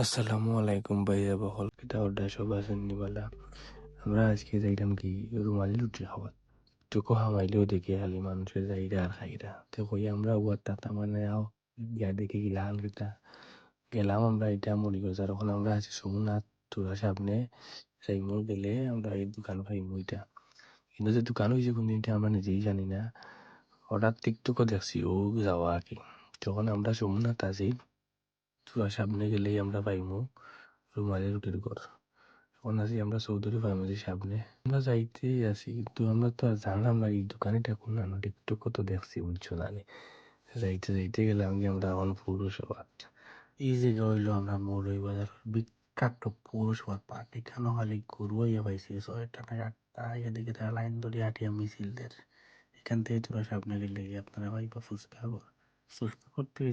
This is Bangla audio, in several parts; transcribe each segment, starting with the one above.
আসসালামু আলাইকুম ভাইয়া, বহল কিতা অর্ডার সব আছেন নিবালা আমরা আজকে যাইলাম কি, রুমালি রুটি খাওয়া টুকু হামাইলেও দেখি খালি মানুষের যাইরা আর খাইরা। তো কই আমরা ওয়ার তাতা মানে আও গিয়া দেখি গিলাহান কিতা। গেলাম আমরা এটা আর ওখানে আমরা আছি সোমনাথ তোরা সামনে সেইমোর গেলে আমরা এই দোকান পাইমু এটা। কিন্তু যে দোকান হয়েছে কোন এটা আমরা নিজেই জানি না। হঠাৎ টিকটকও দেখছি, ও যাওয়া আর কি যখন আমরা সোমনাথ আছি তোরা সামনে গেলেই আমরা পাইমু রুমালি রুটির ঘর। এখন আছি আমরা চৌধুরী ফার্মেসির সামনে। আমরা যাইতেই আছি, কিন্তু আমরা তো আর জানলাম না এই দোকানিটা কোন না টিকটক তো দেখছি, বুঝছ না নি। যাইতে যাইতে গেলাম কি আমরা এখন পৌরসভা এই জায়গা হইল আমরা মৌলভী বাজার, বিখ্যাত পৌরসভার পার্ক। এখানে খালি গরু ইয়ে পাইছি ছয়টা না আটটা এদিকে তারা লাইন ধরে আটিয়া মিছিলদের। এখান থেকে তোরা সামনে গেলে আপনারা ভাইবা ফুচকা ফুচকা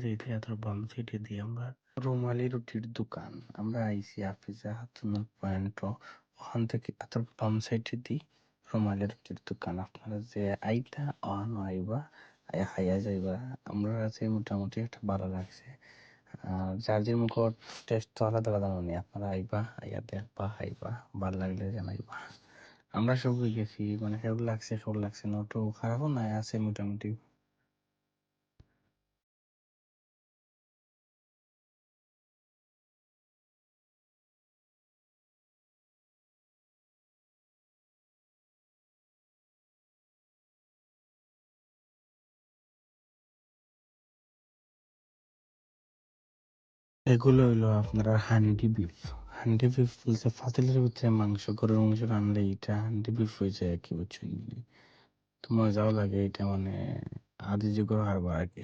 যাইতে এত বাম সাইডে দিয়ে আমরা রুমালি রুটির দোকান। আমরা আইসি আফিজা হাতুনুর পয়েন্ট ওখান থেকে এত বাম সাইডে দিই রুমালি রুটির দোকান। আপনারা যে আইতা অন আইবা খাইয়া যাইবা, আমরা কাছে মোটামুটি একটা ভালো লাগছে। আর চার্জের মুখ টেস্ট তো আলাদা আলাদা মনে, আপনারা আইবা, আইয়া দেখবা খাইবা ভালো লাগলে জানাইবা। আমরা সবই গেছি মানে কেমন লাগছে কেমন লাগছে না তো খারাপও নাই, আছে মোটামুটি। এগুলো হইল আপনারা হান্ডি বিফ। হান্ডি বিফ বলতে ফাতিলের ভিতরে মাংস, গরুর মাংস রানলে এটা হান্ডি বিফ হয়ে যায় কি বুঝছেন তো যাও লাগে এটা মানে আদি যুগের হারবার আর কি